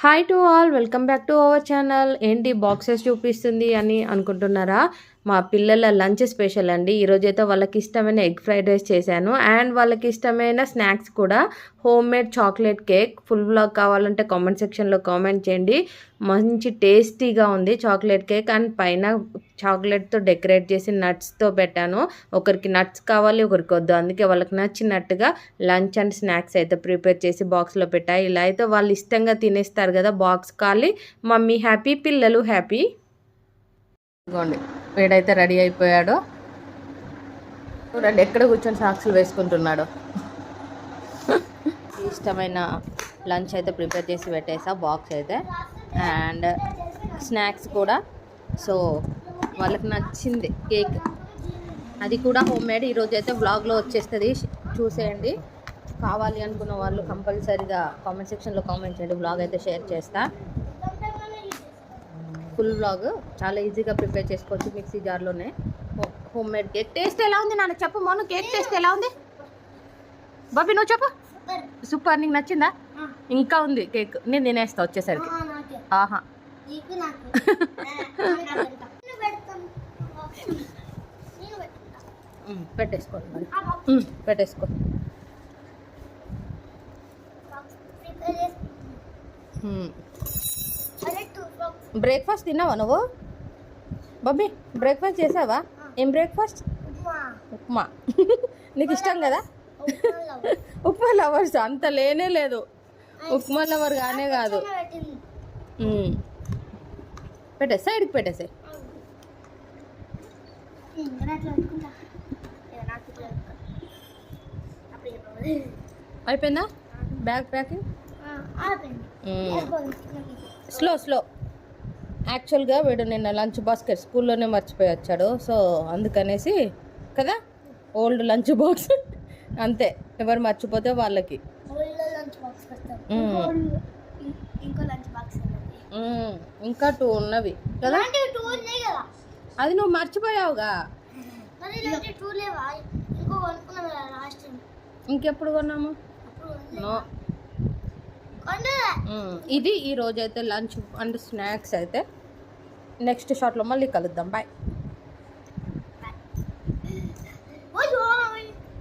Hi to all welcome back to our channel ఏంటి boxes చూపిస్తుంది అని అనుకుంటున్నారా? మా పిల్లల లంచ్ స్పెషల్ అండి. ఈరోజైతే వాళ్ళకి ఇష్టమైన ఎగ్ ఫ్రైడ్ రైస్ చేశాను. అండ్ వాళ్ళకి ఇష్టమైన స్నాక్స్ కూడా home made chocolate cake. Full blog కావాలంటే కామెంట్ సెక్షన్లో కామెంట్ చేయండి. మంచి టేస్టీగా ఉంది చాక్లెట్ కేక్. అండ్ పైన చాక్లెట్తో డెకరేట్ చేసి నట్స్తో పెట్టాను. ఒకరికి నట్స్ కావాలి ఒకరికి వద్దు. అందుకే వాళ్ళకి నచ్చినట్టుగా లంచ్ అండ్ స్నాక్స్ అయితే ప్రిపేర్ చేసి బాక్స్లో పెట్టా. ఇలా అయితే వాళ్ళు ఇష్టంగా తినేస్తారు కదా బాక్స్ ఖాళీ. మమ్మీ హ్యాపీ పిల్లలు హ్యాపీ. వీడైతే రెడీ అయిపోయాడు. చూడండి ఎక్కడ కూర్చొని సాక్షులు వేసుకుంటున్నాడు. ఇష్టమైన లంచ్ అయితే ప్రిపేర్ చేసి పెట్టేసా బాక్స్ అయితే. అండ్ స్నాక్స్ కూడా. సో వాళ్ళకి నచ్చింది కేక్. అది కూడా హోమ్ మేడ్. ఈరోజు అయితే బ్లాగ్లో వచ్చేస్తుంది. చూసేయండి. కావాలి అనుకున్న వాళ్ళు కంపల్సరీగా కామెంట్ సెక్షన్లో కామెంట్ చేయండి. బ్లాగ్ అయితే షేర్ చేస్తా. ఫుల్ బ్లాగ్ చాలా ఈజీగా ప్రిపేర్ చేసుకోవచ్చు mixie జార్లోనే. Home made cake. Taste ఎలా ఉంది నాన్న? చెప్పు మోను కేక్ టేస్ట్ ఎలా ఉంది? బాబీ నువ్వు చెప్పు. సూపర్. నీకు నచ్చిందా? ఇంకా ఉంది కేక్. నేను తినేస్తా వచ్చేసరికి. ఆహా. ఉమ్, పెట్టేసుకో పెట్టేసుకో. బ్రేక్ఫాస్ట్ తిన్నావా నువ్వు? బాబీ బ్రేక్ఫాస్ట్ చేసావా? ఏం బ్రేక్ఫాస్ట్? ఉప్మా. నీకు ఇష్టం కదా? ఉప్మా లవర్స్ అంత లేనే లేదు. ఉప్మా లవర్ గానే కాదు. పెట్టే సైడ్కి పెట్టేసే అయిపోయిందా? Bag packing? Slow slow. యాక్చువల్గా వీడు నిన్న లంచ్ బాస్కెట్ స్కూల్లోనే మర్చిపోయి వచ్చాడు. సో అందుకనేసి కదా ఓల్డ్ లంచ్ బాక్స్. అంతే ఎవరు మర్చిపోతే వాళ్ళకి. ఇంకో టూ ఉన్నవి. కదా? అది నువ్వు మర్చిపోయావుగా? ఇంకెప్పుడు కొన్నాము? ఇది ఈ రోజు అయితే లంచ్ అండ్ స్నాక్స్ అయితే. నెక్స్ట్ షాట్లో మళ్ళీ కలుద్దాం. బాయ్.